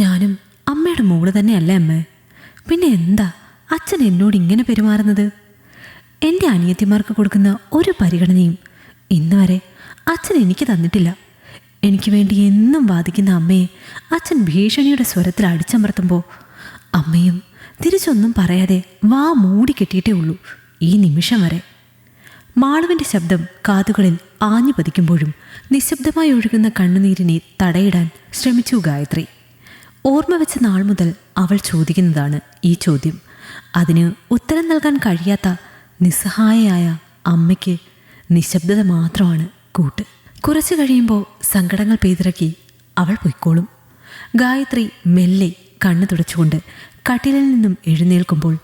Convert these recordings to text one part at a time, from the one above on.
ഞാനും അമ്മയുടെ മോൾ തന്നെയല്ല അമ്മേ? പിന്നെ എന്താ അച്ഛൻ എന്നോട് ഇങ്ങനെ പെരുമാറുന്നത്? എന്റെ അനിയത്തിമാർക്ക് കൊടുക്കുന്ന ഒരു പരിഗണനയും ഇന്ന് വരെ അച്ഛൻ എനിക്ക് തന്നിട്ടില്ല. എനിക്ക് വേണ്ടി എന്നും വാദിക്കുന്ന അമ്മയെ അച്ഛൻ ഭീഷണിയുടെ സ്വരത്തിൽ അടിച്ചമർത്തുമ്പോൾ അമ്മയും തിരിച്ചൊന്നും പറയാതെ വാ മൂടി കെട്ടിയിട്ടേ ഉള്ളൂ ഈ നിമിഷം വരെ. മാളുവിന്റെ ശബ്ദം കാതുകളിൽ ആഞ്ഞു പതിക്കുമ്പോഴും നിശബ്ദമായി ഒഴുകുന്ന കണ്ണുനീരിനെ തടയിടാൻ ശ്രമിച്ചു ഗായത്രി. ഓർമ്മ വെച്ച നാൾ മുതൽ അവൾ ചോദിക്കുന്നതാണ് ഈ ചോദ്യം. അതിന് ഉത്തരം നൽകാൻ കഴിയാത്ത നിസ്സഹായയായ അമ്മയ്ക്ക് നിശബ്ദത മാത്രമാണ് കൂട്ട്. കുറച്ചു കഴിയുമ്പോൾ സങ്കടങ്ങൾ പെയ്തിറക്കി അവൾ പൊയ്ക്കോളും. ഗായത്രി മെല്ലെ കണ്ണു തുടച്ചുകൊണ്ട് കട്ടിലിൽ നിന്നും എഴുന്നേൽക്കുമ്പോൾ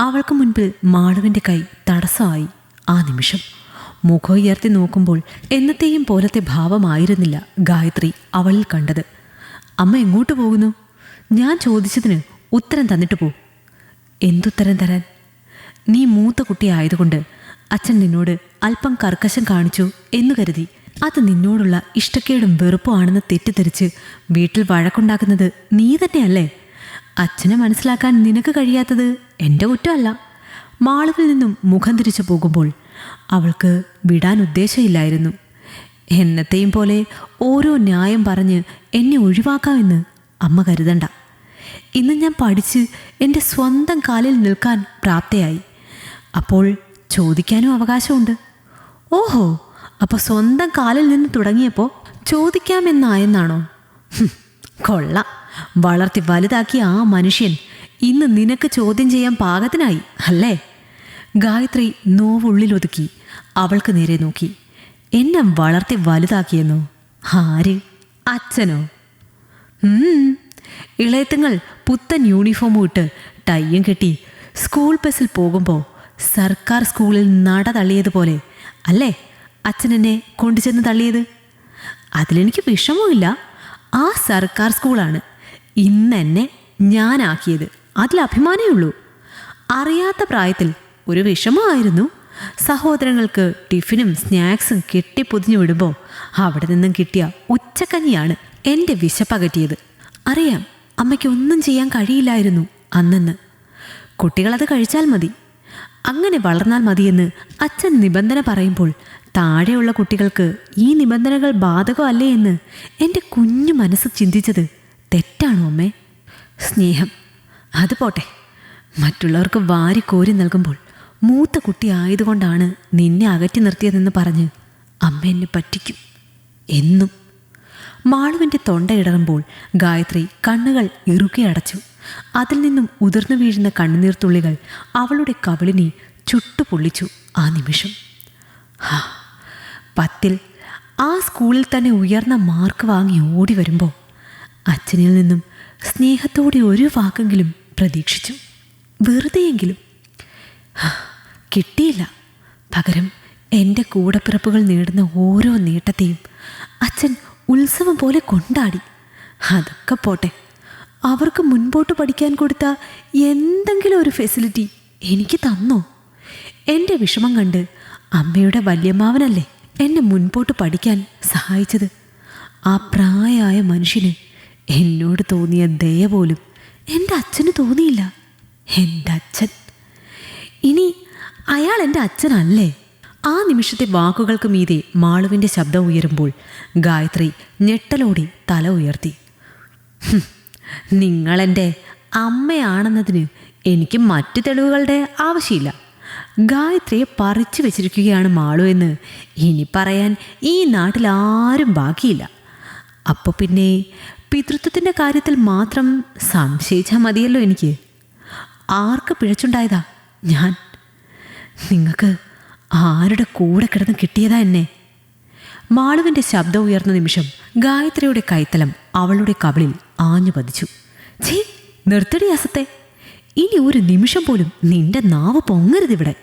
അവൾക്ക് മുൻപിൽ മാളുവിന്റെ കൈ തടസ്സമായി ആ നിമിഷം. മുഖം ഉയർത്തി നോക്കുമ്പോൾ എന്നത്തെയും പോലത്തെ ഭാവമായിരുന്നില്ല ഗായത്രി അവളിൽ കണ്ടത്. അമ്മ എങ്ങോട്ട് പോകുന്നു? ഞാൻ ചോദിച്ചതിന് ഉത്തരം തന്നിട്ട് പോ. എന്തുത്തരം തരാൻ? നീ മൂത്ത കുട്ടിയായതുകൊണ്ട് അച്ഛൻ നിന്നോട് അല്പം കർക്കശം കാണിച്ചു എന്ന് കരുതി. അത് നിന്നോടുള്ള ഇഷ്ടക്കേടും വെറുപ്പും ആണെന്ന് തെറ്റിദ്ധരിച്ച് വീട്ടിൽ വഴക്കുണ്ടാക്കുന്നത് നീ തന്നെയല്ലേ? അച്ഛനെ മനസ്സിലാക്കാൻ നിനക്ക് കഴിയാത്തത് എന്റെ കുറ്റമല്ല. മാളുവിൽ നിന്നും മുഖം തിരിച്ചു പോകുമ്പോൾ അവൾക്ക് വിടാൻ ഉദ്ദേശമില്ലായിരുന്നു. എന്നത്തെയും പോലെ ഓരോ ന്യായം പറഞ്ഞ് എന്നെ ഒഴിവാക്കാമെന്ന് അമ്മ കരുതണ്ട. ഇന്ന് ഞാൻ പഠിച്ച് എന്റെ സ്വന്തം കാലിൽ നിൽക്കാൻ പ്രാപ്തയായി. അപ്പോൾ ചോദിക്കാനും അവകാശമുണ്ട്. ഓഹോ അപ്പോൾ സ്വന്തം കാലിൽ നിന്ന് തുടങ്ങിയപ്പോൾ ചോദിക്കാമെന്നായെന്നാണോ? കൊള്ള. വളർത്തി വലുതാക്കിയ ആ മനുഷ്യൻ ഇന്ന് നിനക്ക് ചോദ്യം ചെയ്യാൻ പാകത്തിനായി അല്ലേ? ഗായത്രി നോവുള്ളിലൊതുക്കി അവൾക്ക് നേരെ നോക്കി. എന്നെ വളർത്തി വലുതാക്കിയെന്നോ? ആര്? അച്ഛനോ. ഇളയത്തുങ്ങൾ പുത്തൻ യൂണിഫോമും ഇട്ട് ടൈയും കെട്ടി സ്കൂൾ ബസ്സിൽ പോകുമ്പോൾ സർക്കാർ സ്കൂളിൽ നട തള്ളിയതുപോലെ അല്ലേ? അച്ഛൻ എന്നെ കൊണ്ടുചെന്ന് തള്ളിയത്? അതിലെനിക്ക് വിഷമമില്ല ആ സർക്കാർ സ്കൂളാണ് ഇന്നെന്നെ ഞാനാക്കിയത്. അതിൽ അഭിമാനമേ ഉള്ളൂ. അറിയാത്ത പ്രായത്തിൽ ഒരു വിഷമമായിരുന്നു. സഹോദരങ്ങൾക്ക് ടിഫിനും സ്നാക്സും കെട്ടിപ്പൊതിഞ്ഞു വിടുമ്പോൾ അവിടെ നിന്നും കിട്ടിയ ഉച്ചക്കഞ്ഞിയാണ് എന്റെ വിശപ്പകറ്റിയത്. അറിയാം അമ്മയ്ക്ക് ഒന്നും ചെയ്യാൻ കഴിയില്ലായിരുന്നു അന്നെന്ന്. കുട്ടികളത് കഴിച്ചാൽ മതി. അങ്ങനെ വളർന്നാൽ മതിയെന്ന് അച്ഛൻ നിബന്ധന പറയുമ്പോൾ താഴെയുള്ള കുട്ടികൾക്ക് ഈ നിബന്ധനകൾ ബാധകമല്ലേ എന്ന് എന്റെ കുഞ്ഞു മനസ്സ് ചിന്തിച്ചത് തെറ്റാണോ അമ്മേ? സ്നേഹം. അത് പോട്ടെ. മറ്റുള്ളവർക്ക് വാരി കോരി നൽകുമ്പോൾ മൂത്ത കുട്ടി ആയതുകൊണ്ടാണ് നിന്നെ അകറ്റി നിർത്തിയതെന്ന് പറഞ്ഞ് അമ്മ എന്നെ പറ്റിക്കും. എന്നും. മാളുവിന്റെ തൊണ്ട ഇടറുമ്പോൾ ഗായത്രി കണ്ണുകൾ ഇറുകെ അടച്ചു. അതിൽ നിന്നും ഉതിർന്നു വീഴുന്ന കണ്ണുനീർത്തുള്ളികൾ അവളുടെ കവിളിനെ ചുട്ടുപൊള്ളിച്ചു ആ നിമിഷം. ഹാ പത്തിൽ ആ സ്കൂളിൽ തന്നെ ഉയർന്ന മാർക്ക് വാങ്ങി ഓടി വരുമ്പോൾ അച്ഛനിൽ നിന്നും സ്നേഹത്തോടെ ഒരു വാക്കെങ്കിലും പ്രതീക്ഷിച്ചു. വെറുതെയെങ്കിലും. കിട്ടിയില്ല. പകരം എന്റെ കൂടപ്പിറപ്പുകൾ നേടുന്ന ഓരോ നേട്ടത്തെയും അച്ഛൻ ഉത്സവം പോലെ കൊണ്ടാടി. അതൊക്കെ പോട്ടെ. അവർക്ക് മുൻപോട്ട് പഠിക്കാൻ കൊടുത്ത എന്തെങ്കിലും ഒരു ഫെസിലിറ്റി എനിക്ക് തന്നോ? എന്റെ വിഷമം കണ്ട് അമ്മയുടെ വല്യമ്മാവനല്ലേ എന്നെ മുൻപോട്ട് പഠിക്കാൻ സഹായിച്ചത്. ആ പ്രായമായ മനുഷ്യന് എന്നോട് തോന്നിയ ദയ പോലും എന്റെ അച്ഛന് തോന്നിയില്ല. എന്റെ അച്ഛൻ. ഇനി അയാൾ എന്റെ അച്ഛനല്ലേ? ആ നിമിഷത്തെ വാക്കുകൾക്ക് മീതെ മാളുവിന്റെ ശബ്ദം ഉയരുമ്പോൾ ഗായത്രി ഞെട്ടലോടെ തല ഉയർത്തി. "ഹും, നിങ്ങളെന്റെ അമ്മയാണെന്നതിന് എനിക്ക് മറ്റു തെളിവുകളുടെ ആവശ്യമില്ല. ഗായത്രിയെ പറിച്ചു വെച്ചിരിക്കുകയാണ് മാളു എന്ന് ഇനി പറയാൻ ഈ നാട്ടിൽ ആരും ബാക്കിയില്ല. അപ്പോൾ പിന്നെ പിതൃത്വത്തിന്റെ കാര്യത്തിൽ മാത്രം സംശയിച്ചാൽ മതിയല്ലോ എനിക്ക്. ആർക്ക് പിഴച്ചുണ്ടായതാ? ഞാൻ. നിങ്ങൾക്ക് ആരുടെ കൂടെ കിടന്ന് കിട്ടിയതാ എന്നെ? മാളുവിന്റെ ശബ്ദം ഉയർന്ന നിമിഷം ഗായത്രിയുടെ കൈത്തലം അവളുടെ കവിളിൽ ആഞ്ഞു പതിച്ചു. ഛീ നിർത്തടി അസത്തെ. ഇനി ഒരു നിമിഷം പോലും നിന്റെ നാവ് പൊങ്ങരുത് ഇവിടെ.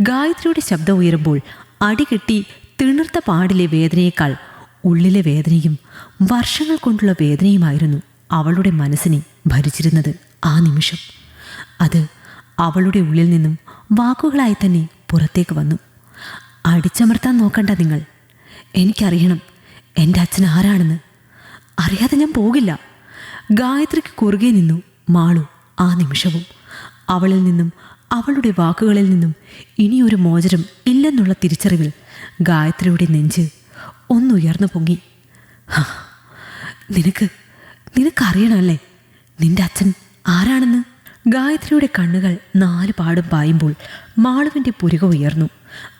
ഗായത്രിയുടെ ശബ്ദം ഉയരുമ്പോൾ അടികെട്ടി തിണർത്ത പാടിലെ വേദനയേക്കാൾ ഉള്ളിലെ വേദനയും വർഷങ്ങൾ കൊണ്ടുള്ള വേദനയുമായിരുന്നു അവളുടെ മനസ്സിനെ ഭരിച്ചിരുന്നത് ആ നിമിഷം. അത് അവളുടെ ഉള്ളിൽ നിന്നും വാക്കുകളായി തന്നെ പുറത്തേക്ക് വന്നു. അടിച്ചമർത്താൻ നോക്കണ്ട നിങ്ങൾ. എനിക്കറിയണം എന്റെ അച്ഛൻ ആരാണെന്ന്. അറിയാതെ ഞാൻ പോകില്ല. ഗായത്രിക്ക് കുറുകെ നിന്നു മാളു ആ നിമിഷവും. അവളിൽ നിന്നും അവളുടെ വാക്കുകളിൽ നിന്നും ഇനിയൊരു മോചനം ഇല്ലെന്നുള്ള തിരിച്ചറിവിൽ ഗായത്രിയുടെ നെഞ്ച് ഒന്നുയർന്നു പൊങ്ങി. നിനക്ക് നിനക്കറിയണമല്ലേ? നിന്റെ അച്ഛൻ ആരാണെന്ന്? ഗായത്രിയുടെ കണ്ണുകൾ നാല് പാടും പായുമ്പോൾ മാളുവിന്റെ പുരുക ഉയർന്നു.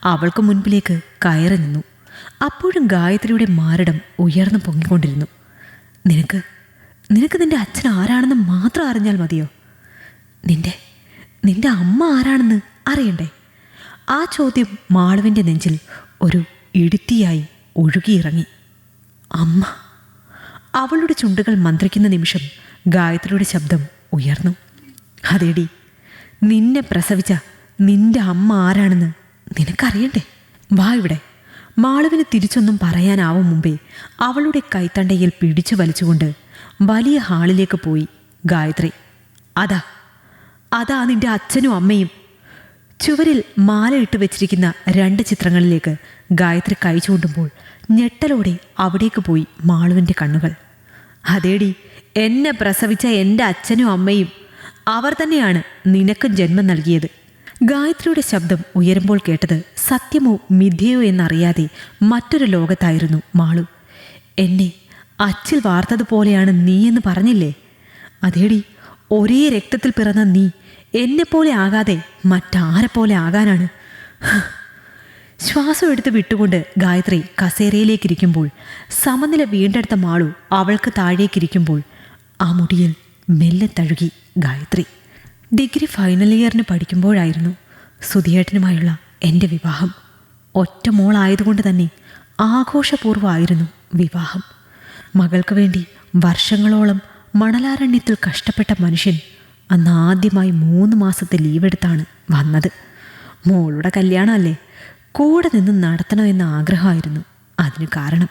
അവൾക്ക് മുൻപിലേക്ക് കയറി നിന്നു അപ്പോഴും ഗായത്രിയുടെ മാരടം ഉയർന്നു പൊങ്ങിക്കൊണ്ടിരുന്നു. നിനക്ക് നിനക്ക് നിന്റെ അച്ഛൻ ആരാണെന്ന് മാത്രം അറിഞ്ഞാൽ മതിയോ? നിന്റെ നിന്റെ അമ്മ ആരാണെന്ന് അറിയണ്ടേ? ആ ചോദ്യം മാളുവിന്റെ നെഞ്ചിൽ ഒരു ഇടുത്തിയായി ഒഴുകിയിറങ്ങി. അമ്മ. അവളുടെ ചുണ്ടുകൾ മന്ത്രിക്കുന്ന നിമിഷം ഗായത്രിയുടെ ശബ്ദം ഉയർന്നു. അതേടി നിന്നെ പ്രസവിച്ച നിന്റെ അമ്മ ആരാണെന്ന് നിനക്കറിയണ്ടേ? വാ ഇവിടെ. മാളുവിന് തിരിച്ചൊന്നും പറയാനാവും മുമ്പേ അവളുടെ കൈത്തണ്ടയിൽ പിടിച്ചു വലിച്ചുകൊണ്ട് വലിയ ഹാളിലേക്ക് പോയി. ഗായത്രി അതാ അതാ നിന്റെ അച്ഛനും അമ്മയും. ചുവരിൽ മാലയിട്ട് വെച്ചിരിക്കുന്ന രണ്ട് ചിത്രങ്ങളിലേക്ക് ഗായത്രി കൈ ചൂണ്ടുമ്പോൾ ഞെട്ടലോടെ അവിടേക്ക് പോയി മാളുവിന്റെ കണ്ണുകൾ. അതേടി എന്നെ പ്രസവിച്ച എന്റെ അച്ഛനും അമ്മയും. അവർ തന്നെയാണ് നിനക്കും ജന്മം നൽകിയത്. ഗായത്രിയുടെ ശബ്ദം ഉയരുമ്പോൾ കേട്ടത് സത്യമോ മിഥ്യയോ എന്നറിയാതെ മറ്റൊരു ലോകത്തായിരുന്നു മാളു. എന്നെ അച്ചിൽ വാർത്തതുപോലെയാണ് നീ എന്ന് പറഞ്ഞില്ലേ? അതേടി ഒരേ രക്തത്തിൽ പിറന്ന നീ എന്നെപ്പോലെ ആകാതെ മറ്റാരെപ്പോലെ ആകാനാണ്. ശ്വാസം എടുത്ത് വിട്ടുകൊണ്ട് ഗായത്രി കസേരയിലേക്കിരിക്കുമ്പോൾ സമനില വീണ്ടെടുത്ത മാളു അവൾക്ക് താഴേക്കിരിക്കുമ്പോൾ ആ മുടിയിൽ മെല്ലെ തഴുകി ഗായത്രി. ഡിഗ്രി ഫൈനൽ ഇയറിന് പഠിക്കുമ്പോഴായിരുന്നു സുധിയേട്ടനുമായുള്ള എന്റെ വിവാഹം. ഒറ്റ മോളായതുകൊണ്ട് തന്നെ ആഘോഷപൂർവമായിരുന്നു വിവാഹം. മകൾക്ക് വേണ്ടി വർഷങ്ങളോളം മണലാരണ്യത്തിൽ കഷ്ടപ്പെട്ട മനുഷ്യൻ അന്ന് ആദ്യമായി മൂന്ന് മാസത്തെ ലീവെടുത്താണ് വന്നത്. മോളുടെ കല്യാണമല്ലേ? കൂടെ നിന്ന് നടത്തണമെന്ന ആഗ്രഹമായിരുന്നു അതിന് കാരണം.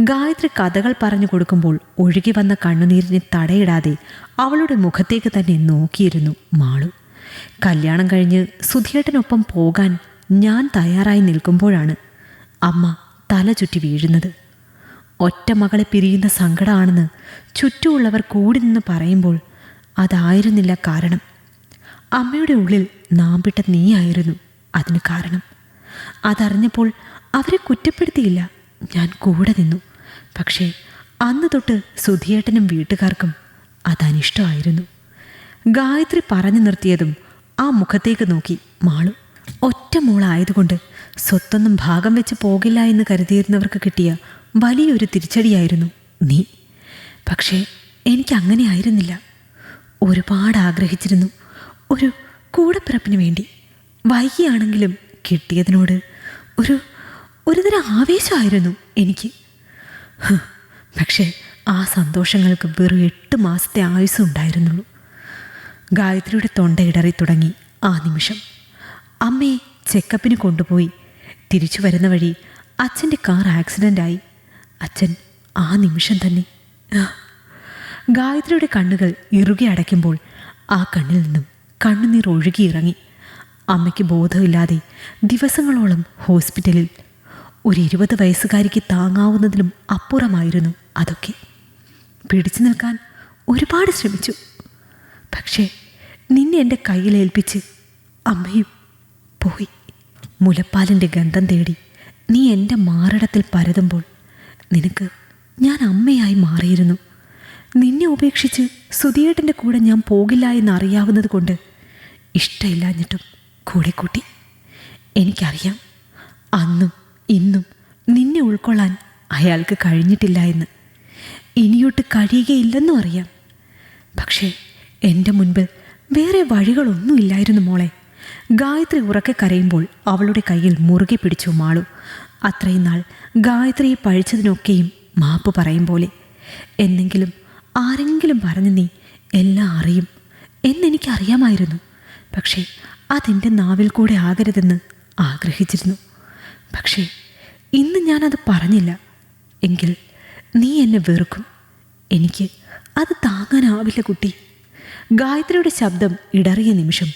ഗായത്രി കഥകൾ പറഞ്ഞു കൊടുക്കുമ്പോൾ ഒഴുകി വന്ന കണ്ണുനീരിനെ തടയിടാതെ അവളുടെ മുഖത്തേക്ക് തന്നെ നോക്കിയിരുന്നു മാളു. കല്യാണം കഴിഞ്ഞ് സുധിയേട്ടനൊപ്പം പോകാൻ ഞാൻ തയ്യാറായി നിൽക്കുമ്പോഴാണ് അമ്മ തല ചുറ്റി വീഴുന്നത്. ഒറ്റ മകളെ പിരിയുന്ന സങ്കടമാണെന്ന് ചുറ്റുമുള്ളവർ കൂടി നിന്ന് പറയുമ്പോൾ അതായിരുന്നില്ല കാരണം. അമ്മയുടെ ഉള്ളിൽ നാമ്പിട്ട നീയായിരുന്നു അതിന് കാരണം. അതറിഞ്ഞപ്പോൾ അവരെ കുറ്റപ്പെടുത്തിയില്ല. ഞാൻ കൂടെ നിന്നു. പക്ഷേ അന്ന് തൊട്ട് സുധിയേട്ടനും വീട്ടുകാർക്കും അതനിഷ്ടമായിരുന്നു. ഗായത്രി പറഞ്ഞു നിർത്തിയതും ആ മുഖത്തേക്ക് നോക്കി മാളു ഒറ്റ മോളായതുകൊണ്ട് സ്വത്തൊന്നും ഭാഗം വെച്ച് പോകില്ല എന്ന് കരുതിയിരുന്നവർക്ക് കിട്ടിയ വലിയൊരു തിരിച്ചടിയായിരുന്നു നീ. പക്ഷേ എനിക്ക് അങ്ങനെ ആയിരുന്നില്ല. ഒരുപാട് ആഗ്രഹിച്ചിരുന്നു. ഒരു കൂടപ്പിറപ്പിന് വേണ്ടി വൈകിയാണെങ്കിലും കിട്ടിയതിനോട് ഒരു ഒരുതരം ആവേശമായിരുന്നു എനിക്ക്. പക്ഷേ ആ സന്തോഷങ്ങൾക്ക് വെറും എട്ട് മാസത്തെ ആയുസ് ഉണ്ടായിരുന്നുള്ളൂ. ഗായത്രിയുടെ തൊണ്ട ഇടറി തുടങ്ങി ആ നിമിഷം. അമ്മയെ ചെക്കപ്പിന് കൊണ്ടുപോയി. തിരിച്ചു വരുന്ന വഴി അച്ഛന്റെ കാർ ആക്സിഡന്റായി. അച്ഛൻ ആ നിമിഷം തന്നെ ഗായത്രിയുടെ കണ്ണുകൾ ഇറുകി അടയ്ക്കുമ്പോൾ ആ കണ്ണിൽ നിന്നും കണ്ണുനീർ ഒഴുകിയിറങ്ങി അമ്മയ്ക്ക് ബോധമില്ലാതെ ദിവസങ്ങളോളം ഹോസ്പിറ്റലിൽ ഒരു ഇരുപത് വയസ്സുകാരിക്ക് താങ്ങാവുന്നതിലും അപ്പുറമായിരുന്നു അതൊക്കെ. പിടിച്ചു നിൽക്കാൻ ഒരുപാട് ശ്രമിച്ചു. പക്ഷേ നിന്നെ എന്റെ കയ്യിലേൽപ്പിച്ച് അമ്മയും പോയി. മുലപ്പാലിന്റെ ഗന്ധം തേടി നീ എന്റെ മാറിടത്തിൽ പരതുമ്പോൾ നിനക്ക് ഞാൻ അമ്മയായി മാറിയിരുന്നു. നിന്നെ ഉപേക്ഷിച്ച് സുധിയേട്ടന്റെ കൂടെ ഞാൻ പോകില്ല എന്നറിയാവുന്നത് കൊണ്ട് ഇഷ്ടമില്ലാഞ്ഞിട്ടും കൂടെ കൂട്ടി. എനിക്കറിയാം അന്നും ഇന്നും നിന്നെ ഉൾക്കൊള്ളാൻ അയാൾക്ക് കഴിഞ്ഞിട്ടില്ല എന്ന്. ഇനിയോട്ട് കഴിയുകയില്ലെന്നും അറിയാം. പക്ഷേ എന്റെ മുൻപിൽ വേറെ വഴികളൊന്നുമില്ലായിരുന്നു മോളെ. ഗായത്രി ഉറക്കെ കരയുമ്പോൾ അവളുടെ കയ്യിൽ മുറുകെ പിടിച്ചു മാളു. അത്രയും നാൾ ഗായത്രിയെ പഴിച്ചതിനൊക്കെയും മാപ്പ് പറയും പോലെ. എന്നെങ്കിലും ആരെങ്കിലും പറഞ്ഞു നീ എല്ലാം അറിയും എന്നെനിക്കറിയാമായിരുന്നു പക്ഷേ അതെന്റെ നാവിൽ കൂടെ ആകരുതെന്ന് ആഗ്രഹിച്ചിരുന്നു. പക്ഷേ ഇന്ന് ഞാനത് പറഞ്ഞില്ല. എങ്കിൽ നീ എന്നെ വെറുക്കും. എനിക്ക് അത് താങ്ങാനാവില്ല കുട്ടി. ഗായത്രിയുടെ ശബ്ദം ഇടറിയ നിമിഷം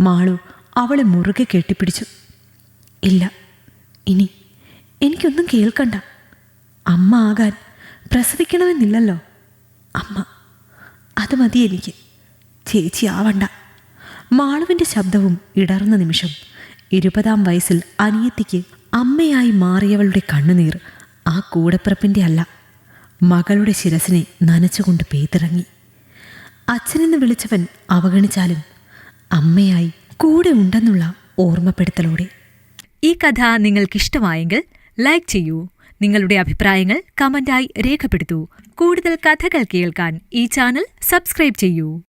മാളു അവളെ മുറുകെ കെട്ടിപ്പിടിച്ചു. ഇല്ല ഇനി എനിക്കൊന്നും കേൾക്കണ്ട. അമ്മ ആകാൻ പ്രസവിക്കണമെന്നില്ലല്ലോ. അമ്മ അത് മതി എനിക്ക്. ചേച്ചി ആവണ്ട. മാളുവിന്റെ ശബ്ദവും ഇടർന്ന നിമിഷം ഇരുപതാം വയസ്സിൽ അനിയത്തിക്ക് അമ്മയായി മാറിയവളുടെ കണ്ണുനീർ ആ കൂടപ്പിറപ്പിന്റെ അല്ല. മകളുടെ ശിരസിനെ നനച്ചുകൊണ്ട് പെയ്തിറങ്ങി അച്ഛനെന്ന് വിളിച്ചവൻ അവഗണിച്ചാലും അമ്മയായി കൂടെ ഉണ്ടെന്നുള്ള ഓർമ്മപ്പെടുത്തലോടെ. ഈ കഥ നിങ്ങൾക്കിഷ്ടമായെങ്കിൽ ലൈക്ക് ചെയ്യൂ. നിങ്ങളുടെ അഭിപ്രായങ്ങൾ കമന്റായി രേഖപ്പെടുത്തൂ. കൂടുതൽ കഥകൾ കേൾക്കാൻ ഈ ചാനൽ സബ്സ്ക്രൈബ് ചെയ്യൂ.